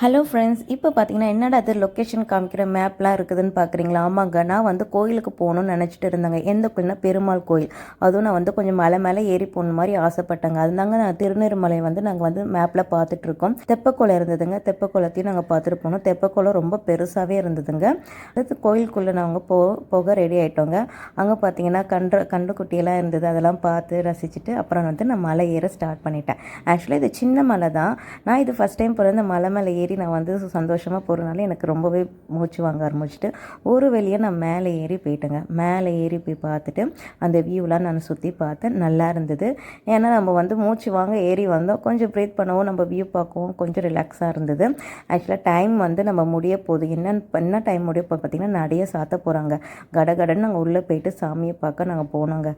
Hello friends இப்போ பார்த்தீங்கன்னா என்னடா அது லொக்கேஷன் காமிக்கிற மேப்லாம் இருக்குதுன்னு பார்க்குறீங்களா ஆமாங்க நான் வந்து கோயிலுக்கு போகணும்னு நினச்சிட்டு இருந்தேங்க. எந்த கோயில்னா பெருமாள் கோயில். அதுவும் நான் வந்து கொஞ்சம் மலை மேலே ஏறி போகணும் மாதிரி ஆசைப்பட்டேங்க. அதுதாங்க நான் திருநெல்வேலி வந்து நாங்கள் வந்து மேப்பில் பார்த்துட்ருக்கோம் தெப்பக்குளம் இருந்ததுங்க. தெப்பக்குளத்தையும் நாங்கள் பார்த்துட்டு போனோம். தெப்பக்குளம் ரொம்ப பெருசாகவே இருந்ததுங்க. அடுத்து கோயிலுக்குள்ளே நாங்கள் போ போக ரெடி ஆகிட்டோங்க அங்கே பார்த்தீங்கன்னா கன்று கன்றுக்குட்டியெல்லாம் இருந்தது. அதெல்லாம் பார்த்து ரசிச்சுட்டு அப்புறம் வந்து நான் மலை ஏற ஸ்டார்ட் பண்ணிட்டேன். ஆக்சுவலாக இது சின்ன மலை தான். நான் இது ஃபஸ்ட் டைம் போகிற இந்த மலை மேலே ஏறி நான் வந்து சந்தோஷமாக போகிறனால எனக்கு ரொம்பவே மூச்சு வாங்க ஆரம்பிச்சிட்டு ஒரு வழியாக நான் மேலே ஏறி போயிட்டேங்க. மேலே ஏறி போய் பார்த்துட்டு அந்த வியூலாம் நான் சுற்றி பார்த்தேன் நல்லா இருந்தது. ஏன்னா நம்ம வந்து மூச்சு வாங்க ஏறி வந்தோம். கொஞ்சம் ப்ரீத் பண்ணவும் நம்ம வியூ பார்க்கவும் கொஞ்சம் ரிலாக்ஸாக இருந்தது. ஆக்சுவலாக டைம் வந்து நம்ம முடிய போகுது என்ன என்ன டைம் முடிய போகுது பார்த்திங்கன்னா நடைய சாத்த போகிறாங்க கடகடன்னு நாங்கள் உள்ளே போயிட்டு சாமியை பார்க்க நாங்கள் போனோங்க.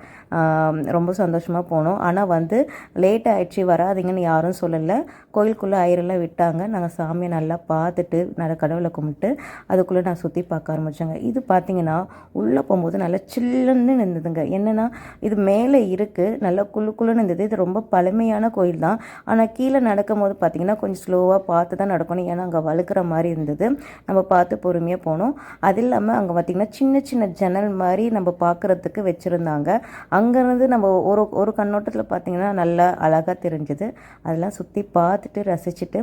ரொம்ப சந்தோஷமாக போனோம். ஆனால் வந்து லேட் ஆகிடுச்சு வராதீங்கன்னு யாரும் சொல்லலை. கோயிலுக்குள்ளே ஐரெல்லாம் விட்டாங்க. நாங்கள் சாமி சாமியை நல்லா பார்த்துட்டு நல்லா கடவுளை கும்பிட்டு அதுக்குள்ளே நான் சுற்றி பார்க்க ஆரம்பித்தேங்க இது பார்த்தீங்கன்னா உள்ளே போகும்போது நல்லா சில்லுன்னு இருந்ததுங்க என்னென்னா இது மேலே இருக்குது நல்லா குளு குளுன்னு இருந்தது இது ரொம்ப பழமையான கோயில் தான். ஆனால் கீழே நடக்கும்போது பார்த்தீங்கன்னா கொஞ்சம் ஸ்லோவாக பார்த்து தான் நடக்கணும். ஏன்னா அங்கே வழுக்கிற மாதிரி இருந்தது. நம்ம பார்த்து பொறுமையாக போனோம். அது இல்லாமல் அங்கே பார்த்திங்கன்னா சின்ன சின்ன ஜன்னல் மாதிரி நம்ம பார்க்குறதுக்கு வச்சுருந்தாங்க. அங்கேருந்து நம்ம ஒரு ஒரு கண்ணோட்டத்தில் பார்த்திங்கன்னா நல்லா அழகாக தெரிஞ்சுது. அதெல்லாம் சுற்றி பார்த்துட்டு ரசிச்சுட்டு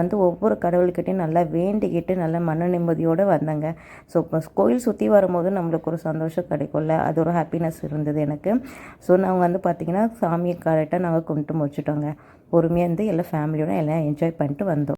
வந்து ஒவ்வொரு கடவுள்கிட்டையும் நல்லா வேண்டிக்கிட்டு நல்லா மன நிம்மதியோடு வந்தேங்க. ஸோ இப்போ கோயில் சுற்றி வரும்போது நம்மளுக்கு ஒரு சந்தோஷம் கிடைக்கும்ல. அது ஒரு ஹாப்பினஸ் இருந்தது எனக்கு. ஸோ நாங்கள் வந்து பார்த்திங்கன்னா சாமியை கரெக்டாக நாங்கள் கும்பிட்டு முடிச்சிட்டோங்க. பொறுமையாக இருந்து எல்லா ஃபேமிலியோடு எல்லாம் என்ஜாய் பண்ணிட்டு வந்தோம்.